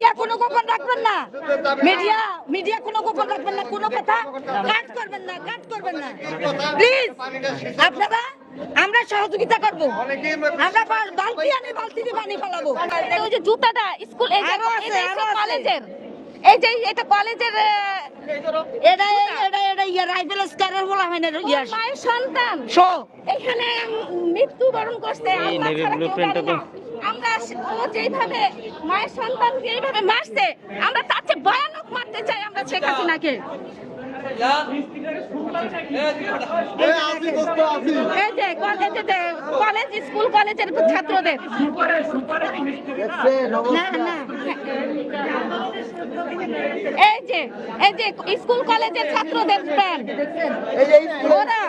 Media কোনো গোপন রাখবেন না। মিডিয়া মিডিয়া কোনো গোপন রাখবেন না। কোনো কথা কাট করবেন না কাট করবেন না। প্লিজ আপনারা আমরা সহযোগিতা করব। আমরা বালতি আনি বালতি পানি ফেলাবো। ওই যে জুতাটা স্কুল এই। কলেজের। এই যে এটা কলেজের এটা এটা এটা ইয়া রাইফেল স্কারের বলা হয় না ইয়া মায়ের সন্তান। শো। এখানে মৃত্যুবরণ করছে এই ও যেভাবে মায়ের সন্তানকে এইভাবে মারছে আমরা তার চেয়ে ভয়ানক মারতে চাই আমরা শেখ হাসিনাকে। কলেজ স্কুল কলেজের ছাত্রদের। না না এই যে এই যে স্কুল কলেজের ছাত্রদের প্যান্ট ওরা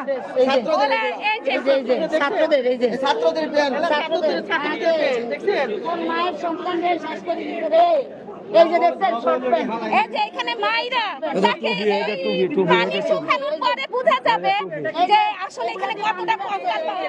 ওরা এই যে ছাত্রদের এই যে। ছাত্রদের প্যান্ট ছাত্রদের ছাত্রদের মায়ের সন্তানদের শেষ করে দিতে রে এই যে দেখছেন? শর্ট প্যান্ট এই যে এখানে মাইরা। তাকে এই পানি শুকানোর যাবে যে আসলে এখানে কতটা কঙ্কাল পাওয়া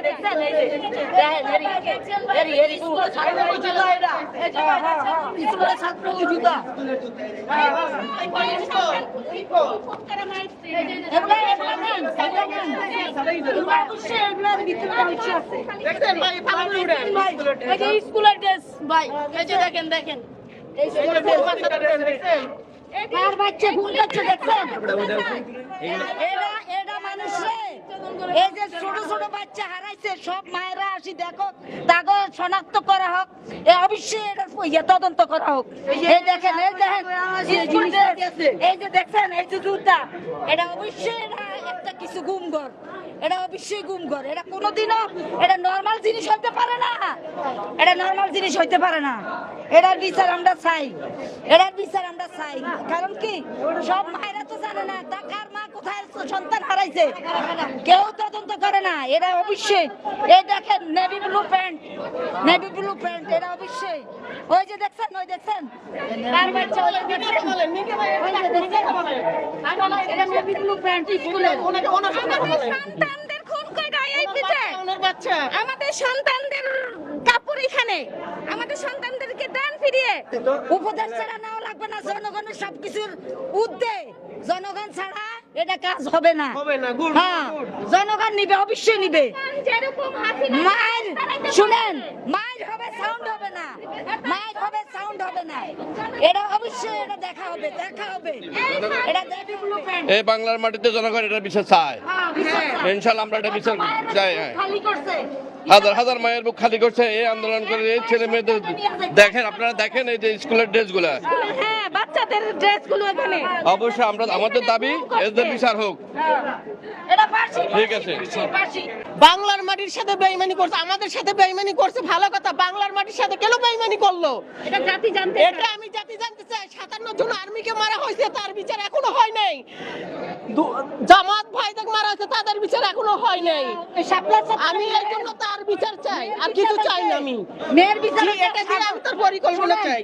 স্কুলের ড্রেস ভাই এই যে দেখেন দেখেন বাচ্চা ভুল করছে দেখছেন এরা মানুষ এই যে ছোট ছোট বাচ্চা হারাইছে সব মায়েরা আসি দেখো তাকে শনাক্ত করা হোক এ অবশ্যই এটা ইয়ে তদন্ত করা হোক। এই দেখেন এই দেখেন এই যে দেখছেন এই যে জুতা এটা অবশ্যই এটা একটা কিছু গুমগর এটা অবশ্যই গুমগর এটা কোনোদিনও এটা নর্মাল জিনিস হইতে পারে না। এটা নর্মাল জিনিস হইতে পারে না। এটার বিচার আমরা চাই। এটার বিচার আমরা চাই। কারণ কি? সব মায়েরা তো জানে না তা কার মা কোথায় সন্তান হারাইছে কেউ তদন্ত করে না এরা অবশ্যই। এই দেখেন navy blue pant. Navy blue pant এরা অবশ্যই। ওই যে দেখছেন ওই দেখছেন? আমাদের সন্তানদের কাপড় এখানে। আমাদের সন্তানদেরকে দেন ফিরিয়ে। উপদেশ ছাড়া নাও লাগবে না। জনগণের সবকিছুর উদ্দে জনগণ ছাড়া এটা কাজ হবে না। হবে না গুড হ্যাঁ জনগণ নিবে অবশ্যই নিবে। মায়ের শুনেন মায়ের হবে সাউন্ড হবে না। মায়ের হবে সাউন্ড হবে না। এটা অবশ্যই এটা দেখা হবে দেখা হবে। এটা দেবী ব্লু প্যান্ট এই বাংলার মাটিতে জনগণ এটা বিচার চায়। ইনশাল্লাহ আমরা এটা বিচার চাই হ্যাঁ। খালি করছে। হাজার হাজার মায়ের বুক খালি করছে এই আন্দোলন করে এই ছেলে মেয়েদের দেখেন আপনারা দেখেন এই যে স্কুলের ড্রেসগুলা। হ্যাঁ বাচ্চাদের ড্রেসগুলো এখানে। অবশ্যই আমরা আমাদের দাবি এদের বিচার হোক। ঠিক আছে। বাংলার মাটির সাথে বেইমানি করছে আমাদের সাথে বেইমানি করছে ভালো কথা। বাংলার মাটির সাথে কেন বেইমানি করল? এটা জাতি জানতে এটা আমি জাতি জানতে চাই। সাতান্ন জন আর্মিকে মারা হয়েছে তার বিচার এখনও হয় নাই। জামাত ভাইদের মারা হয়েছে তাদের বিচার এখনও হয় নাই। আমি এই জন্য তার বিচার চাই। আর কিছু চাই না আমি। মেয়ের বিচার এটা দিয়ে আমি তার পরিকল্পনা চাই।